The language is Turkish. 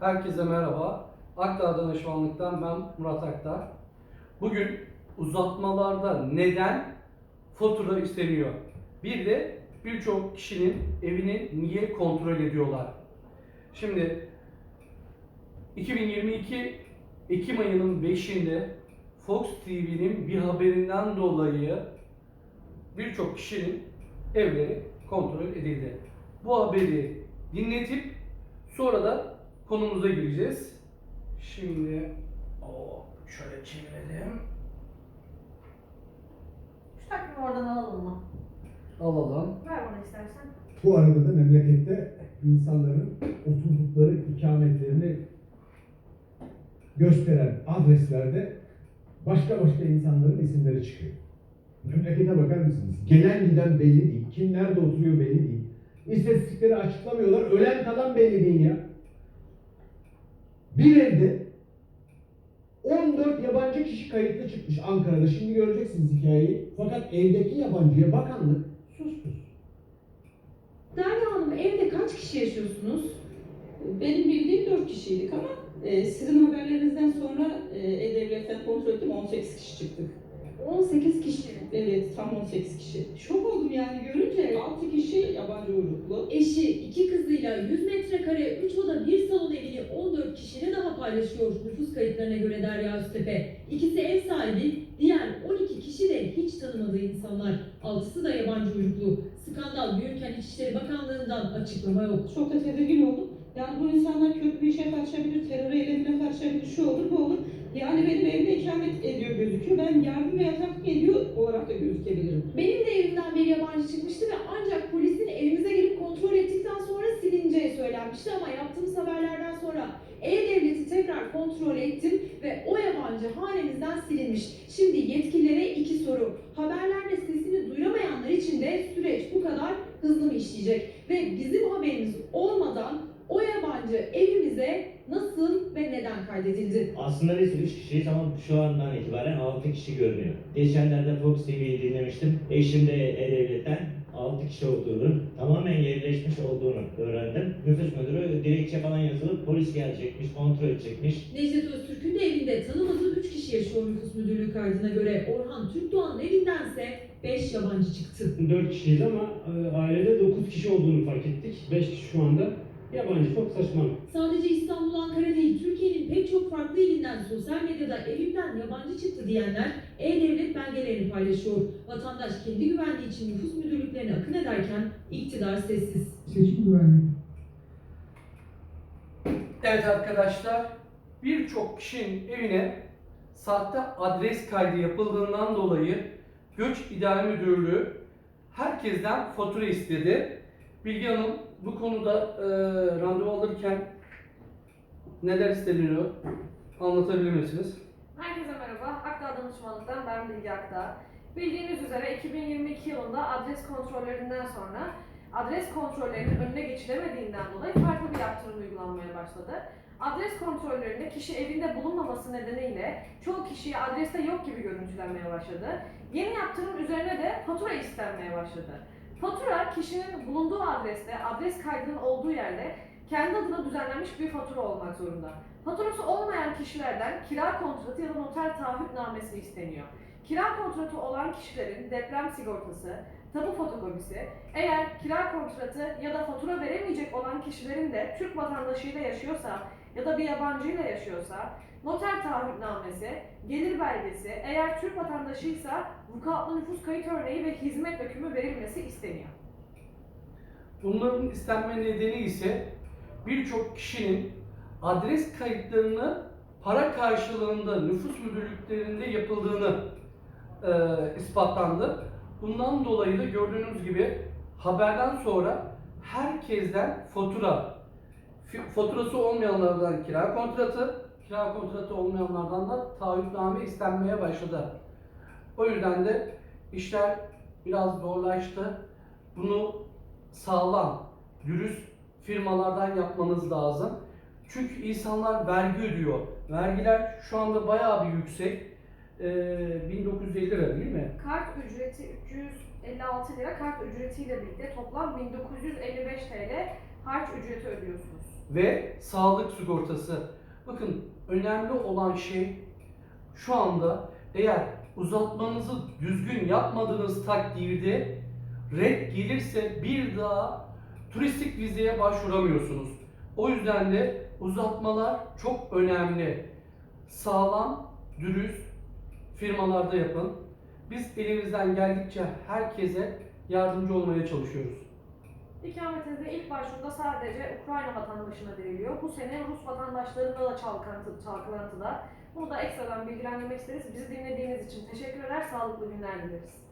Herkese merhaba. Akdağ Danışmanlık'tan ben Murat Akdağ. Bugün uzatmalarda neden fatura isteniyor? Bir de birçok kişinin evini niye kontrol ediyorlar? Şimdi 2022 Ekim ayının 5'inde Fox TV'nin bir haberinden dolayı birçok kişinin evleri kontrol edildi. Bu haberi dinletip sonra da konumuza gireceğiz. Şimdi o şöyle çevirelim. Şu takvimi oradan alalım mı? Alalım. Ver bana istersen. Bu arada da memlekette insanların oturdukları ikametlerini gösteren adreslerde başka başka insanların isimleri çıkıyor. Memlekete bakar mısınız? Gelen giden belli değil. Kim nerede oturuyor belli değil. İstatistikleri açıklamıyorlar. Ölen kalan belli değil ya. Bir evde 14 yabancı kişi kayıtlı çıkmış Ankara'da. Şimdi göreceksiniz hikayeyi. Fakat evdeki yabancıya bakanlık sus pus. Derya Hanım evde kaç kişi yaşıyorsunuz? Benim bildiğim 4 kişiydik ama e, sizin haberlerinizden sonra e, E-Devlet'ten kontrol ettim 18 kişi çıktık. 18 kişi. Evet tam 18 kişi. Şok oldum yani görünce 6 kişi yabancı uyruklu. Eşi iki kızıyla 100 metrekare 3 oda 1 salon evini 14 kişiyle daha paylaşıyor nüfus kayıtlarına göre Derya Öztepe. İkisi ev sahibi, diğer 12 kişi de hiç tanımadığı insanlar. Altısı da yabancı uyruklu. Skandal büyürken İçişleri Bakanlığı'ndan açıklama yok. Çok da tedirgin oldum. Yani bu insanlar kötü bir işe karışabilir, terör eylemine karışabilir, şu olur bu olur. Yani benim evde ikamet ediyor gözüküyor. Ben yardım ve yataklık ediyor olarak da gözükebilirim. Benim de evimden bir yabancı çıkmıştı ve ancak polisin evimize sonra söylenmişti ama yaptığımız haberlerden sonra E-Devlet'i tekrar kontrol ettim ve o yabancı hanemizden silinmiş. Şimdi yetkililere iki soru. Haberlerde sesini duyuramayanlar için de süreç bu kadar hızlı mı işleyecek? Ve bizim haberimiz olmadan o yabancı evimize nasıl ve neden kaydedildi? Aslında biz 3 kişiyiz ama şu andan itibaren 6 kişi görünüyor. Geçenlerde Fox TV'yi dinlemiştim. Eşim de E-Devlet'ten 6 kişi olduğunu, tamamen yerleşmiş olduğunu öğrendim. Nüfus müdürü dilekçe falan yazılıp polis gelecekmiş, kontrol edecekmiş. Necdet Öztürk'ün de evinde tanımadığı 3 kişi yaşıyor nüfus müdürlüğü kaydına göre. Orhan Türkdoğan'ın evindense 5 yabancı çıktı. 4 kişiyiz ama e, ailede 9 kişi olduğunu fark ettik. 5 kişi şu anda yabancı çok saçma. Sadece İstanbul, Ankara değil, Türkiye'nin pek çok farklı ilinden sosyal medyada evimden yabancı çıktı diyenler E-Devlet belgelerini paylaşıyor. Vatandaş kendi güvenliği için nüfus müdürlüklerine akın ederken iktidar sessiz. Seçim güvenliği. Evet arkadaşlar, birçok kişinin evine sahte adres kaydı yapıldığından dolayı Göç İdare Müdürlüğü herkesten fatura istedi. Bilgi Hanım bu konuda e, randevu alırken neler isteniyor anlatabilir misiniz? Herkese merhaba. Akdağ Danışmanlık'tan ben Bilge Akdağ. Bildiğiniz üzere 2022 yılında adres kontrollerinden sonra adres kontrollerinin önüne geçilemediğinden dolayı farklı bir yaptırım uygulanmaya başladı. Adres kontrollerinde kişi evinde bulunmaması nedeniyle çoğu kişiye adreste yok gibi görüntülenmeye başladı. Yeni yaptırım üzerine de fatura istenmeye başladı. Fatura kişinin bulunduğu adreste, adres kaydının olduğu yerde kendi adına düzenlenmiş bir fatura olmak zorunda. Faturası olmayan kişilerden kira kontratı ya da noter taahhütnamesi isteniyor. Kira kontratı olan kişilerin deprem sigortası, tapu fotokopisi, eğer kira kontratı ya da fatura veremeyecek olan kişilerin de Türk vatandaşıyla yaşıyorsa ya da bir yabancıyla yaşıyorsa, noter taahhütnamesi, gelir belgesi, eğer Türk vatandaşıysa vukuatlı nüfus kayıt örneği ve hizmet dökümü verilmesi isteniyor. Bunların istenme nedeni ise birçok kişinin adres kayıtlarını para karşılığında nüfus müdürlüklerinde yapıldığını e, ispatlandı. Bundan dolayı da gördüğünüz gibi haberden sonra herkesten fatura, faturası olmayanlardan kira kontratı, kira kontratı olmayanlardan da taahhütname istenmeye başladı. O yüzden de işler biraz zorlaştı. Bunu sağlam, dürüst firmalardan yapmanız lazım. Çünkü insanlar vergi ödüyor. Vergiler şu anda bayağı bir yüksek. Ee, 1950 lira değil mi? Kart ücreti 356 lira, kart ücretiyle birlikte toplam 1955 TL harç ücreti ödüyorsunuz. Ve sağlık sigortası. Bakın önemli olan şey şu anda eğer uzatmanızı düzgün yapmadığınız takdirde red gelirse bir daha turistik vizeye başvuramıyorsunuz. O yüzden de uzatmalar çok önemli. Sağlam, dürüst firmalarda yapın. Biz elimizden geldikçe herkese yardımcı olmaya çalışıyoruz. İkametinize ilk başvuruda sadece Ukrayna vatandaşına veriliyor. Bu sene Rus vatandaşlarında da çalkantı, çalkantıda. Bunu da ekstradan bilgilendirmek isteriz. Bizi dinlediğiniz için teşekkür eder, sağlıklı günler dileriz.